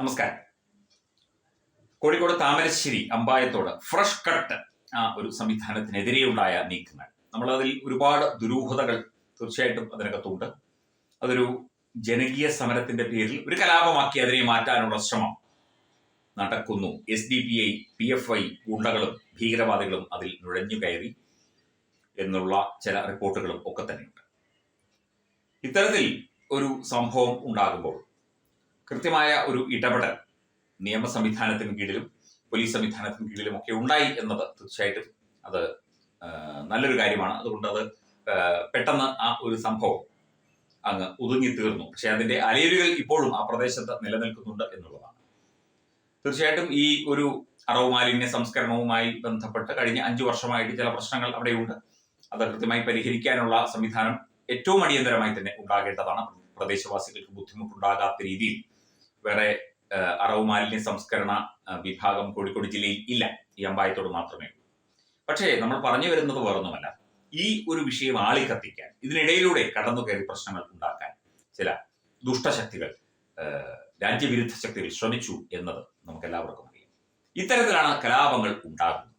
നമസ്കാരം. Kozhikode Thamarassery Ambayathode fresh cut ആ ഒരു സംവിധാനത്തിനെതിരെയുണ്ടായ നീക്കങ്ങൾ. നമ്മൾ അതിൽ ഒരുപാട് ദുരൂഹതകൾ തീർച്ചയായിട്ടും അതിനകത്തുണ്ട്. അതൊരു ജനകീയ സമരത്തിന്റെ പേരിൽ ഒരു കലാപമാക്കി അതിനെ മാറ്റാനുള്ള ശ്രമം നടക്കുന്നു. S D P I P F I ഗുണ്ടകളും ഭീകരവാദികളും അതിൽ നുഴഞ്ഞു കയറി എന്നുള്ള ചില റിപ്പോർട്ടുകളും ഒക്കെ തന്നെയുണ്ട്. ഇത്തരത്തിൽ ഒരു സംഭവം ഉണ്ടാകുമ്പോൾ കൃത്യമായ ഒരു ഇടപെടൽ നിയമ സംവിധാനത്തിന് കീഴിലും പോലീസ് സംവിധാനത്തിന് കീഴിലും ഒക്കെ ഉണ്ടായി എന്നത് തീർച്ചയായിട്ടും അത് നല്ലൊരു കാര്യമാണ്. അതുകൊണ്ട് അത് പെട്ടെന്ന് ആ ഒരു സംഭവം അങ്ങ് ഒതുങ്ങി തീർന്നു. പക്ഷെ അതിന്റെ അലയലുകൾ ഇപ്പോഴും ആ പ്രദേശത്ത് നിലനിൽക്കുന്നുണ്ട് എന്നുള്ളതാണ്. തീർച്ചയായിട്ടും ഈ ഒരു അറവ് മാലിന്യ സംസ്കരണവുമായി ബന്ധപ്പെട്ട് കഴിഞ്ഞ അഞ്ചു വർഷമായിട്ട് ചില പ്രശ്നങ്ങൾ അവിടെയുണ്ട്. അത് കൃത്യമായി പരിഹരിക്കാനുള്ള സംവിധാനം ഏറ്റവും അടിയന്തരമായി തന്നെ ഉണ്ടാകേണ്ടതാണ്. പ്രദേശവാസികൾക്ക് ബുദ്ധിമുട്ടുണ്ടാകാത്ത രീതിയിൽ വേറെ അറവ് മാലിന്യ സംസ്കരണ വിഭാഗം കോഴിക്കോട് ജില്ലയിൽ ഇല്ല. ഈ അമ്പായത്തോട് മാത്രമേ ഉള്ളൂ. പക്ഷേ നമ്മൾ പറഞ്ഞു വരുന്നത് വേറൊന്നുമല്ല. ഈ ഒരു വിഷയം ആളിക്കത്തിക്കാൻ ഇതിനിടയിലൂടെ കടന്നു കയറി പ്രശ്നങ്ങൾ ഉണ്ടാക്കാൻ ചില ദുഷ്ടശക്തികൾ രാജ്യവിരുദ്ധ ശക്തികൾ ശ്രമിച്ചു എന്നത് നമുക്ക് എല്ലാവർക്കും അറിയാം. ഇത്തരത്തിലാണ് കലാപങ്ങൾ ഉണ്ടാകുന്നത്.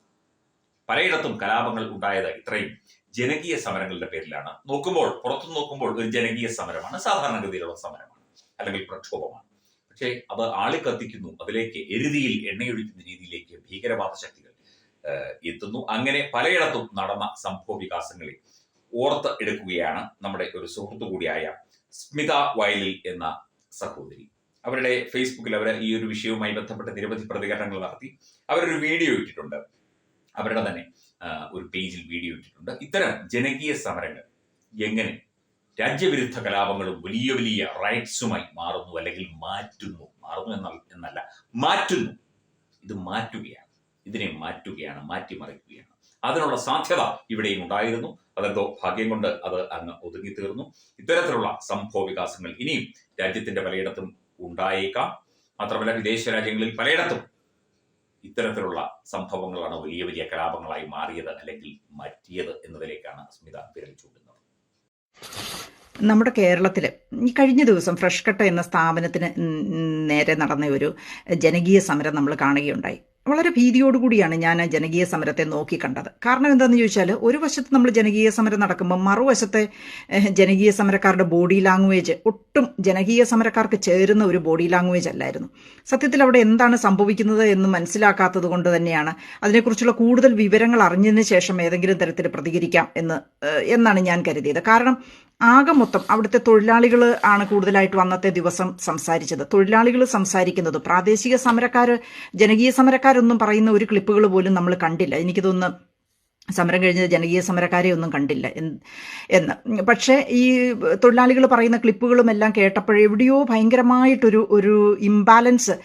പലയിടത്തും കലാപങ്ങൾ ഉണ്ടായത് ഇത്രയും ജനകീയ സമരങ്ങളുടെ പേരിലാണ്. നോക്കുമ്പോൾ പുറത്തു നോക്കുമ്പോൾ ഒരു ജനകീയ സമരമാണ്. സാധാരണഗതിയിലുള്ള സമരമാണ്. അല്ലെങ്കിൽ പ്രക്ഷോഭമാണ്. പക്ഷേ അത് ആളിക്കത്തിക്കുന്നു അതിലേക്ക് എരുതിയിൽ എണ്ണയൊഴിക്കുന്ന രീതിയിലേക്ക് ഭീകരവാദ ശക്തികൾ എത്തുന്നു. അങ്ങനെ പലയിടത്തും നടന്ന സംഭവ വികാസങ്ങളെ ഓർത്ത് എടുക്കുകയാണ് നമ്മുടെ ഒരു സുഹൃത്തു കൂടിയായ സ്മിത വയലിൽ എന്ന സഹോദരി. അവരുടെ ഫേസ്ബുക്കിൽ അവർ ഈ ഒരു വിഷയവുമായി ബന്ധപ്പെട്ട നിരവധി പ്രതികരണങ്ങൾ നടത്തി. അവരൊരു വീഡിയോ ഇട്ടിട്ടുണ്ട്. അവരുടെ തന്നെ ഒരു പേജിൽ വീഡിയോ ഇട്ടിട്ടുണ്ട്. ഇത്തരം ജനകീയ സമരങ്ങൾ എങ്ങനെ രാജ്യവിരുദ്ധ കലാപങ്ങളും വലിയ വലിയ റൈറ്റ്സുമായി മാറുന്നു അല്ലെങ്കിൽ മാറ്റുന്നു. മാറുന്നു എന്നല്ല മാറ്റുന്നു. ഇത് മാറ്റുകയാണ്. ഇതിനെ മാറ്റുകയാണ് മാറ്റിമറിക്കുകയാണ്. അതിനുള്ള സാധ്യത ഇവിടെയും ഉണ്ടായിരുന്നു. അതെന്തോ ഭാഗ്യം കൊണ്ട് അത് അങ്ങ് ഒതുങ്ങി തീർന്നു. ഇത്തരത്തിലുള്ള സംഭവ വികാസങ്ങൾ ഇനിയും രാജ്യത്തിന്റെ പലയിടത്തും ഉണ്ടായേക്കാം. മാത്രമല്ല വിദേശ രാജ്യങ്ങളിൽ പലയിടത്തും ഇത്തരത്തിലുള്ള സംഭവങ്ങളാണ് വലിയ വലിയ കലാപങ്ങളായി മാറിയത് അല്ലെങ്കിൽ മാറ്റിയത് എന്നതിലേക്കാണ് അസ്മിത വിരൽ ചൂണ്ടുന്നത്. നമ്മുടെ കേരളത്തിൽ ഈ കഴിഞ്ഞ ദിവസം ഫ്രഷ് കട്ട് എന്ന സ്ഥാപനത്തിന് നേരെ നടന്ന ഒരു ജനകീയ സമരം നമ്മൾ കാണുകയുണ്ടായി. വളരെ ഭീതിയോടുകൂടിയാണ് ഞാൻ ആ ജനകീയ സമരത്തെ നോക്കി കണ്ടത്. കാരണം എന്താണെന്ന് ചോദിച്ചാൽ ഒരു വശത്ത് നമ്മൾ ജനകീയ സമരം നടക്കുമ്പോൾ മറുവശത്തെ ജനകീയ സമരക്കാരുടെ ബോഡി ലാംഗ്വേജ് ഒട്ടും ജനകീയ സമരക്കാർക്ക് ചേരുന്ന ഒരു ബോഡി ലാംഗ്വേജ് അല്ലായിരുന്നു. സത്യത്തിൽ അവിടെ എന്താണ് സംഭവിക്കുന്നത് എന്ന് മനസ്സിലാക്കാത്തത് കൊണ്ട് തന്നെയാണ് അതിനെക്കുറിച്ചുള്ള കൂടുതൽ വിവരങ്ങൾ അറിഞ്ഞതിന് ശേഷം ഏതെങ്കിലും തരത്തിൽ പ്രതികരിക്കാം എന്ന് എന്നാണ് ഞാൻ കരുതിയത്. കാരണം ആകെ മൊത്തം അവിടുത്തെ തൊഴിലാളികൾ ആണ് കൂടുതലായിട്ട് അന്നത്തെ ദിവസം സംസാരിച്ചത്. തൊഴിലാളികൾ സംസാരിക്കുന്നത് പ്രാദേശിക സമരക്കാർ ജനകീയ സമരക്കാരൊന്നും പറയുന്ന ഒരു ക്ലിപ്പുകൾ പോലും നമ്മൾ കണ്ടില്ല. എനിക്ക് തോന്നുന്നു സമരം കഴിഞ്ഞ ജനകീയ സമരക്കാരെ ഒന്നും കണ്ടില്ല എന്ന്. പക്ഷേ ഈ തൊഴിലാളികൾ പറയുന്ന ക്ലിപ്പുകളും എല്ലാം കേട്ടപ്പോൾ എവിടെയോ ഭയങ്കരമായിട്ടൊരു ഒരു ഇംബാലൻസ്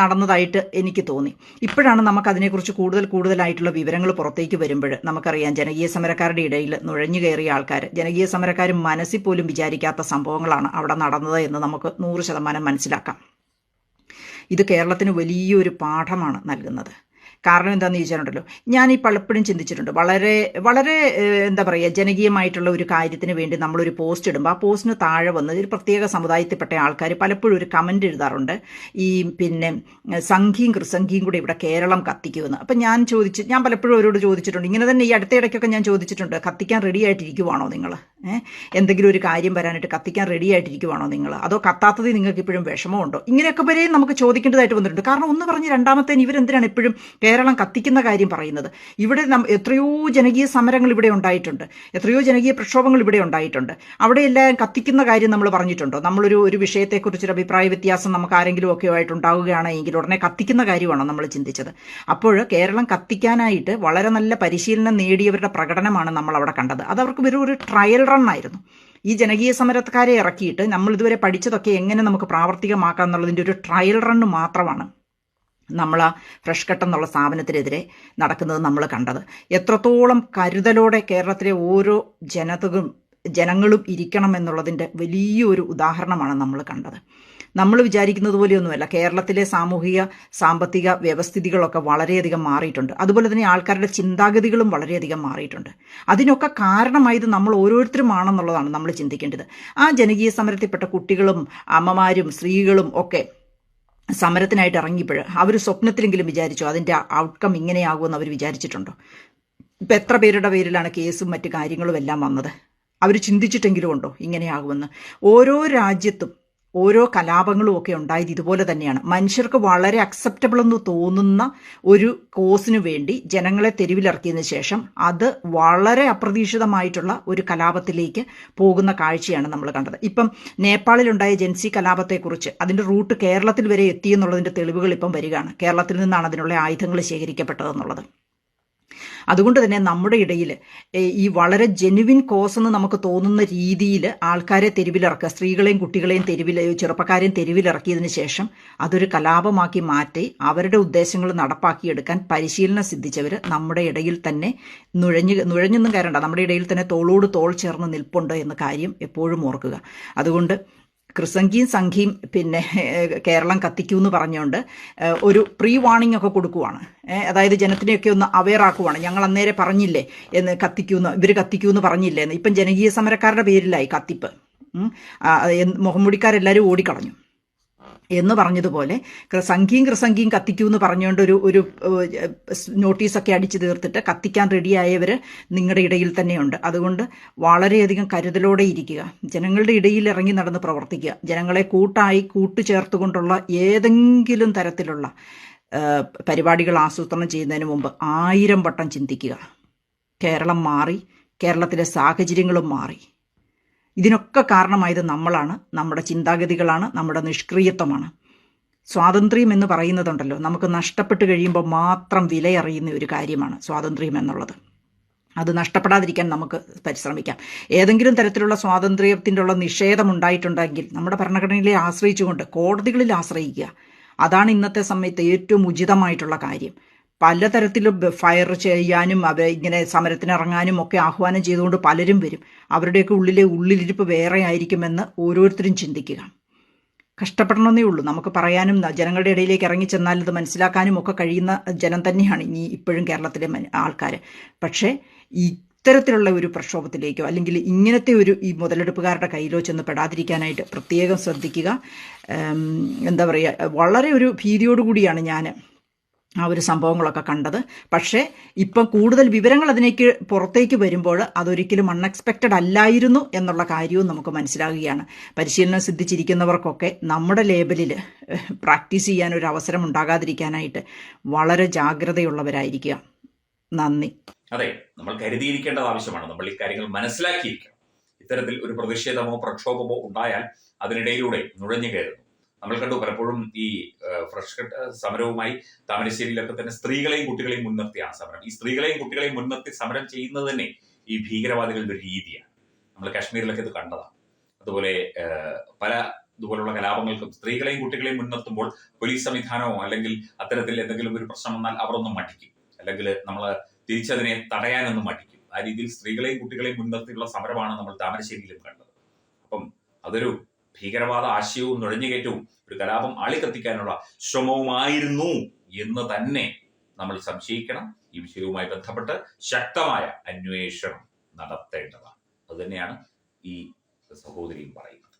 നടന്നതായിട്ട് എനിക്ക് തോന്നി. ഇപ്പോഴാണ് നമുക്ക് അതിനെക്കുറിച്ച് കൂടുതൽ കൂടുതലായിട്ടുള്ള വിവരങ്ങൾ പുറത്തേക്ക് വരുമ്പോൾ നമുക്കറിയാം ജനകീയ സമരക്കാരുടെ ഇടയിൽ നുഴഞ്ഞു കയറിയ ആൾക്കാർ ജനകീയ സമരക്കാർ മനസ്സിൽ പോലും വിചാരിക്കാത്ത സംഭവങ്ങളാണ് അവിടെ നടന്നത് എന്ന് നമുക്ക് നൂറ് ശതമാനം മനസ്സിലാക്കാം. ഇത് കേരളത്തിന് വലിയൊരു പാഠമാണ് നൽകുന്നത്. കാരണം എന്താണെന്ന് ചോദിച്ചിട്ടുണ്ടല്ലോ ഞാൻ ഈ പലപ്പോഴും ചിന്തിച്ചിട്ടുണ്ട്. വളരെ വളരെ എന്താ പറയുക ജനകീയമായിട്ടുള്ള ഒരു കാര്യത്തിന് വേണ്ടി നമ്മളൊരു പോസ്റ്റ് ഇടുമ്പോൾ ആ പോസ്റ്റിന് താഴെ വന്ന് ഒരു പ്രത്യേക സമുദായത്തിൽപ്പെട്ട ആൾക്കാർ പലപ്പോഴും ഒരു കമന്റ് എഴുതാറുണ്ട്. ഈ പിന്നെ സംഘിയും കൃസംഘിയും കൂടെ ഇവിടെ കേരളം കത്തിക്കുമെന്ന്. അപ്പം ഞാൻ ചോദിച്ചു ഞാൻ പലപ്പോഴും അവരോട് ചോദിച്ചിട്ടുണ്ട്. ഇങ്ങനെ തന്നെ ഈ അടുത്ത ഇടയ്ക്കൊക്കെ ഞാൻ ചോദിച്ചിട്ടുണ്ട് കത്തിക്കാൻ റെഡി ആയിട്ടിരിക്കുവാണോ നിങ്ങൾ എന്തെങ്കിലും ഒരു കാര്യം വരാനായിട്ട് കത്തിക്കാൻ റെഡി ആയിട്ടിരിക്കുവാണോ നിങ്ങൾ അതോ കത്താത്തത് നിങ്ങൾക്ക് ഇപ്പോഴും വിഷമമുണ്ടോ? ഇങ്ങനെയൊക്കെ വരെയും നമുക്ക് ചോദിക്കേണ്ടതായിട്ട് വന്നിട്ടുണ്ട്. കാരണം ഒന്ന് പറഞ്ഞ് രണ്ടാമത്തേന് ഇവരെന്തിനാണ് എപ്പോഴും കേരളം കത്തിക്കുന്ന കാര്യം പറയുന്നത്? ഇവിടെ എത്രയോ ജനകീയ സമരങ്ങൾ ഇവിടെ ഉണ്ടായിട്ടുണ്ട്. എത്രയോ ജനകീയ പ്രക്ഷോഭങ്ങൾ ഇവിടെ ഉണ്ടായിട്ടുണ്ട്. അവിടെ എല്ലാം കത്തിക്കുന്ന കാര്യം നമ്മൾ പറഞ്ഞിട്ടുണ്ടോ? നമ്മളൊരു ഒരു വിഷയത്തെക്കുറിച്ചൊരു അഭിപ്രായ വ്യത്യാസം നമുക്ക് ആരെങ്കിലും ഒക്കെ ആയിട്ട് ഉണ്ടാവുകയാണെങ്കിൽ ഉടനെ കത്തിക്കുന്ന കാര്യമാണോ നമ്മൾ ചിന്തിച്ചത്? അപ്പോൾ കേരളം കത്തിക്കാനായിട്ട് വളരെ നല്ല പരിശീലനം നേടിയവരുടെ പ്രകടനമാണ് നമ്മൾ അവിടെ കണ്ടത്. അത് അവർക്ക് വെറും ഒരു ട്രയൽ റൺ ആയിരുന്നു ഈ ജനകീയ സമരക്കാരെ ഇറക്കിയിട്ട് നമ്മൾ ഇതുവരെ പഠിച്ചതൊക്കെ എങ്ങനെ നമുക്ക് പ്രാവർത്തികമാക്കാം എന്നുള്ളതിന്റെ ഒരു ട്രയൽ റണ്ണ് മാത്രമാണ് നമ്മൾ ആ ഫ്രഷ് കട്ട് എന്നുള്ള സ്ഥാപനത്തിനെതിരെ നടക്കുന്നത് നമ്മൾ കണ്ടത്. എത്രത്തോളം കരുതലോടെ കേരളത്തിലെ ഓരോ ജനതകളും ജനങ്ങളും ഇരിക്കണം എന്നുള്ളതിന്റെ വലിയൊരു ഉദാഹരണമാണ് നമ്മൾ കണ്ടത്. നമ്മൾ വിചാരിക്കുന്നത് പോലെയൊന്നുമല്ല. കേരളത്തിലെ സാമൂഹിക സാമ്പത്തിക വ്യവസ്ഥിതികളൊക്കെ വളരെയധികം മാറിയിട്ടുണ്ട്. അതുപോലെ തന്നെ ആൾക്കാരുടെ ചിന്താഗതികളും വളരെയധികം മാറിയിട്ടുണ്ട്. അതിനൊക്കെ കാരണമായത് നമ്മൾ ഓരോരുത്തരുമാണെന്നുള്ളതാണ് നമ്മൾ ചിന്തിക്കേണ്ടത്. ആ ജനകീയ സമരത്തിൽപ്പെട്ട കുട്ടികളും അമ്മമാരും സ്ത്രീകളും ഒക്കെ സമരത്തിനായിട്ട് ഇറങ്ങിയപ്പോൾ അവർ സ്വപ്നത്തിലെങ്കിലും വിചാരിച്ചു അതിന്റെ ഔട്ട്കം ഇങ്ങനെയാകുമെന്ന് അവർ വിചാരിച്ചിട്ടുണ്ടോ? ഇപ്പം എത്ര പേരുടെ പേരിലാണ് കേസും മറ്റു കാര്യങ്ങളും എല്ലാം വന്നത്? അവർ ചിന്തിച്ചിട്ടെങ്കിലും ഉണ്ടോ ഇങ്ങനെയാകുമെന്ന്? ഓരോ രാജ്യത്തും ഓരോ കലാപങ്ങളും ഒക്കെ ഉണ്ടായത് ഇതുപോലെ തന്നെയാണ്. മനുഷ്യർക്ക് വളരെ അക്സെപ്റ്റബിൾ എന്ന് തോന്നുന്ന ഒരു കോസിനു വേണ്ടി ജനങ്ങളെ തെരുവിലിറക്കിയതിന് ശേഷം അത് വളരെ അപ്രതീക്ഷിതമായിട്ടുള്ള ഒരു കലാപത്തിലേക്ക് പോകുന്ന കാഴ്ചയാണ് നമ്മൾ കണ്ടത്. ഇപ്പം നേപ്പാളിലുണ്ടായ ജൻസി കലാപത്തെക്കുറിച്ച് അതിന്റെ റൂട്ട് കേരളത്തിൽ വരെ എത്തിയെന്നുള്ളതിന്റെ തെളിവുകൾ ഇപ്പം വരികയാണ്. കേരളത്തിൽ നിന്നാണ് അതിനുള്ള ആയുധങ്ങൾ ശേഖരിക്കപ്പെട്ടതെന്നുള്ളത്. അതുകൊണ്ട് തന്നെ നമ്മുടെ ഇടയിൽ ഈ വളരെ ജെനുവിൻ കോസ് എന്ന് നമുക്ക് തോന്നുന്ന രീതിയിൽ ആൾക്കാരെ തെരുവിലിറക്കുക സ്ത്രീകളെയും കുട്ടികളെയും തെരുവിൽ ചെറുപ്പക്കാരെയും തെരുവിലിറക്കിയതിന് ശേഷം അതൊരു കലാപമാക്കി മാറ്റി അവരുടെ ഉദ്ദേശങ്ങൾ നടപ്പാക്കിയെടുക്കാൻ പരിശീലനം സിദ്ധിച്ചവർ നമ്മുടെ ഇടയിൽ തന്നെ നുഴഞ്ഞു നുഴഞ്ഞൊന്നും കയറണ്ട നമ്മുടെ ഇടയിൽ തന്നെ തോളോട് തോൾ ചേർന്ന് നിൽപ്പുണ്ട് എന്ന കാര്യം എപ്പോഴും ഓർക്കുക. അതുകൊണ്ട് ക്രിസംഗിയും സംഘിയും പിന്നെ കേരളം കത്തിക്കൂ എന്ന് പറഞ്ഞുകൊണ്ട് ഒരു പ്രീ വാർണിംഗ് ഒക്കെ കൊടുക്കുവാണ്. അതായത് ജനത്തിനെയൊക്കെ ഒന്ന് അവെയർ ആക്കുവാണ്. ഞങ്ങൾ അന്നേരെ പറഞ്ഞില്ലേ എന്ന് കത്തിക്കൂന്ന് ഇവർ കത്തിക്കൂന്ന് പറഞ്ഞില്ലേ എന്ന്. ഇപ്പം ജനകീയ സമരക്കാരുടെ പേരിലായി കത്തിപ്പ്. എന്ന് മുഖംമുടിക്കാരെല്ലാവരും ഓടിക്കളഞ്ഞു. എന്ന് പറഞ്ഞതുപോലെ സംഖ്യയും കൃസംഖ്യയും കത്തിക്കൂ എന്ന് പറഞ്ഞുകൊണ്ട് ഒരു ഒരു നോട്ടീസൊക്കെ അടിച്ചു തീർത്തിട്ട് കത്തിക്കാൻ റെഡിയായവർ നിങ്ങളുടെ ഇടയിൽ തന്നെയുണ്ട്. അതുകൊണ്ട് വളരെയധികം കരുതലോടെ ഇരിക്കുക. ജനങ്ങളുടെ ഇടയിൽ ഇറങ്ങി നടന്ന് പ്രവർത്തിക്കുക. ജനങ്ങളെ കൂട്ടായി കൂട്ടുചേർത്തുകൊണ്ടുള്ള ഏതെങ്കിലും തരത്തിലുള്ള പരിപാടികൾ ആസൂത്രണം ചെയ്യുന്നതിന് മുമ്പ് ആയിരം വട്ടം ചിന്തിക്കുക. കേരളം മാറി കേരളത്തിലെ സാഹചര്യങ്ങളും മാറി. ഇതിനൊക്കെ കാരണമായത് നമ്മളാണ് നമ്മുടെ ചിന്താഗതികളാണ് നമ്മുടെ നിഷ്ക്രിയത്വമാണ്. സ്വാതന്ത്ര്യം എന്ന് പറയുന്നതുണ്ടല്ലോ. നമുക്ക് നഷ്ടപ്പെട്ട് കഴിയുമ്പോൾ മാത്രം വിലയറിയുന്ന ഒരു കാര്യമാണ് സ്വാതന്ത്ര്യം എന്നുള്ളത്. അത് നഷ്ടപ്പെടാതിരിക്കാൻ നമുക്ക് പരിശ്രമിക്കാം. ഏതെങ്കിലും തരത്തിലുള്ള സ്വാതന്ത്ര്യത്തിന്റെ ഉള്ള നിഷേധം ഉണ്ടായിട്ടുണ്ടെങ്കിൽ നമ്മുടെ ഭരണഘടനയിലെ ആശ്രയിച്ചുകൊണ്ട് കോടതികളിൽ ആശ്രയിക്കുക. അതാണ് ഇന്നത്തെ സമയത്ത് ഏറ്റവും ഉചിതമായിട്ടുള്ള കാര്യം. പലതരത്തിലും ഫയർ ചെയ്യാനും അവരെ ഇങ്ങനെ സമരത്തിനിറങ്ങാനും ഒക്കെ ആഹ്വാനം ചെയ്തുകൊണ്ട് പലരും വരും. അവരുടെയൊക്കെ ഉള്ളിലെ ഉള്ളിലിരിപ്പ് വേറെ ആയിരിക്കുമെന്ന് ഓരോരുത്തരും ചിന്തിക്കുക. കഷ്ടപ്പെടണമെന്നേ ഉള്ളൂ. നമുക്ക് പറയാനും ജനങ്ങളുടെ ഇടയിലേക്ക് ഇറങ്ങി ചെന്നാൽ ഇത് മനസ്സിലാക്കാനും ഒക്കെ കഴിയുന്ന ജനം തന്നെയാണ് ഇനി ഇപ്പോഴും കേരളത്തിലെ ആൾക്കാർ പക്ഷേ ഇത്തരത്തിലുള്ള ഒരു പ്രക്ഷോഭത്തിലേക്കോ അല്ലെങ്കിൽ ഇങ്ങനത്തെ ഒരു ഈ മുതലെടുപ്പുകാരുടെ കയ്യിലോ ചെന്ന് പെടാതിരിക്കാനായിട്ട് പ്രത്യേകം ശ്രദ്ധിക്കുക. എന്താ പറയുക വളരെ ഒരു ഭീതിയോടുകൂടിയാണ് ഞാൻ ആ ഒരു സംഭവങ്ങളൊക്കെ കണ്ടത്. പക്ഷേ ഇപ്പം കൂടുതൽ വിവരങ്ങൾ അതിനേക്ക് പുറത്തേക്ക് വരുമ്പോൾ അതൊരിക്കലും അൺഎക്സ്പെക്റ്റഡ് അല്ലായിരുന്നു എന്നുള്ള കാര്യവും നമുക്ക് മനസ്സിലാകുകയാണ്. പരിശീലനം സിദ്ധിച്ചിരിക്കുന്നവർക്കൊക്കെ നമ്മുടെ ലേബലിൽ പ്രാക്ടീസ് ചെയ്യാൻ ഒരു അവസരം ഉണ്ടാകാതിരിക്കാനായിട്ട് വളരെ ജാഗ്രതയുള്ളവരായിരിക്കുക. നന്ദി. അതെ നമ്മൾ കരുതിയിരിക്കേണ്ടത് ആവശ്യമാണ്. നമ്മൾ ഈ കാര്യങ്ങൾ മനസ്സിലാക്കിയിരിക്കണം. ഇത്തരത്തിൽ ഒരു പ്രതിഷേധമോ പ്രക്ഷോഭമോ ഉണ്ടായാൽ അതിനിടയിലൂടെ നുഴഞ്ഞു കയറുന്നു. നമ്മൾ കണ്ടു പലപ്പോഴും ഈ ഫ്രഷ് കട്ട് സമരവുമായി താമരശ്ശേരിയിലൊക്കെ തന്നെ സ്ത്രീകളെയും കുട്ടികളെയും മുൻനിർത്തിയാണ് സമരം. ഈ സ്ത്രീകളെയും കുട്ടികളെയും മുൻനിർത്തി സമരം ചെയ്യുന്നത് തന്നെ ഈ ഭീകരവാദികളുടെ ഒരു രീതിയാണ്. നമ്മൾ കാശ്മീരിലൊക്കെ ഇത് കണ്ടതാണ്. അതുപോലെ പല ഇതുപോലുള്ള കലാപങ്ങൾക്കും സ്ത്രീകളെയും കുട്ടികളെയും മുൻനിർത്തുമ്പോൾ പോലീസ് സംവിധാനമോ അല്ലെങ്കിൽ അത്തരത്തിൽ എന്തെങ്കിലും ഒരു പ്രശ്നം വന്നാൽ അവർ ഒന്നും മടിക്കും. അല്ലെങ്കിൽ നമ്മൾ തിരിച്ചതിനെ തടയാനൊന്നും മടിക്കും. ആ രീതിയിൽ സ്ത്രീകളെയും കുട്ടികളെയും മുൻനിർത്തിയുള്ള സമരമാണ് നമ്മൾ താമരശ്ശേരിയിലും കണ്ടത്. അപ്പം അതൊരു ഭീകരവാദ ആശയവും നുഴഞ്ഞുകയറ്റവും ഒരു കലാപം ആളിക്കത്തിക്കാനുള്ള ശ്രമവുമായിരുന്നു എന്ന് തന്നെ നമ്മൾ സംശയിക്കണം. ഈ വിഷയവുമായി ബന്ധപ്പെട്ട് ശക്തമായ അന്വേഷണം നടത്തേണ്ടതാണ്. അതുതന്നെയാണ് ഈ സഹോദരിയും പറയുന്നത്.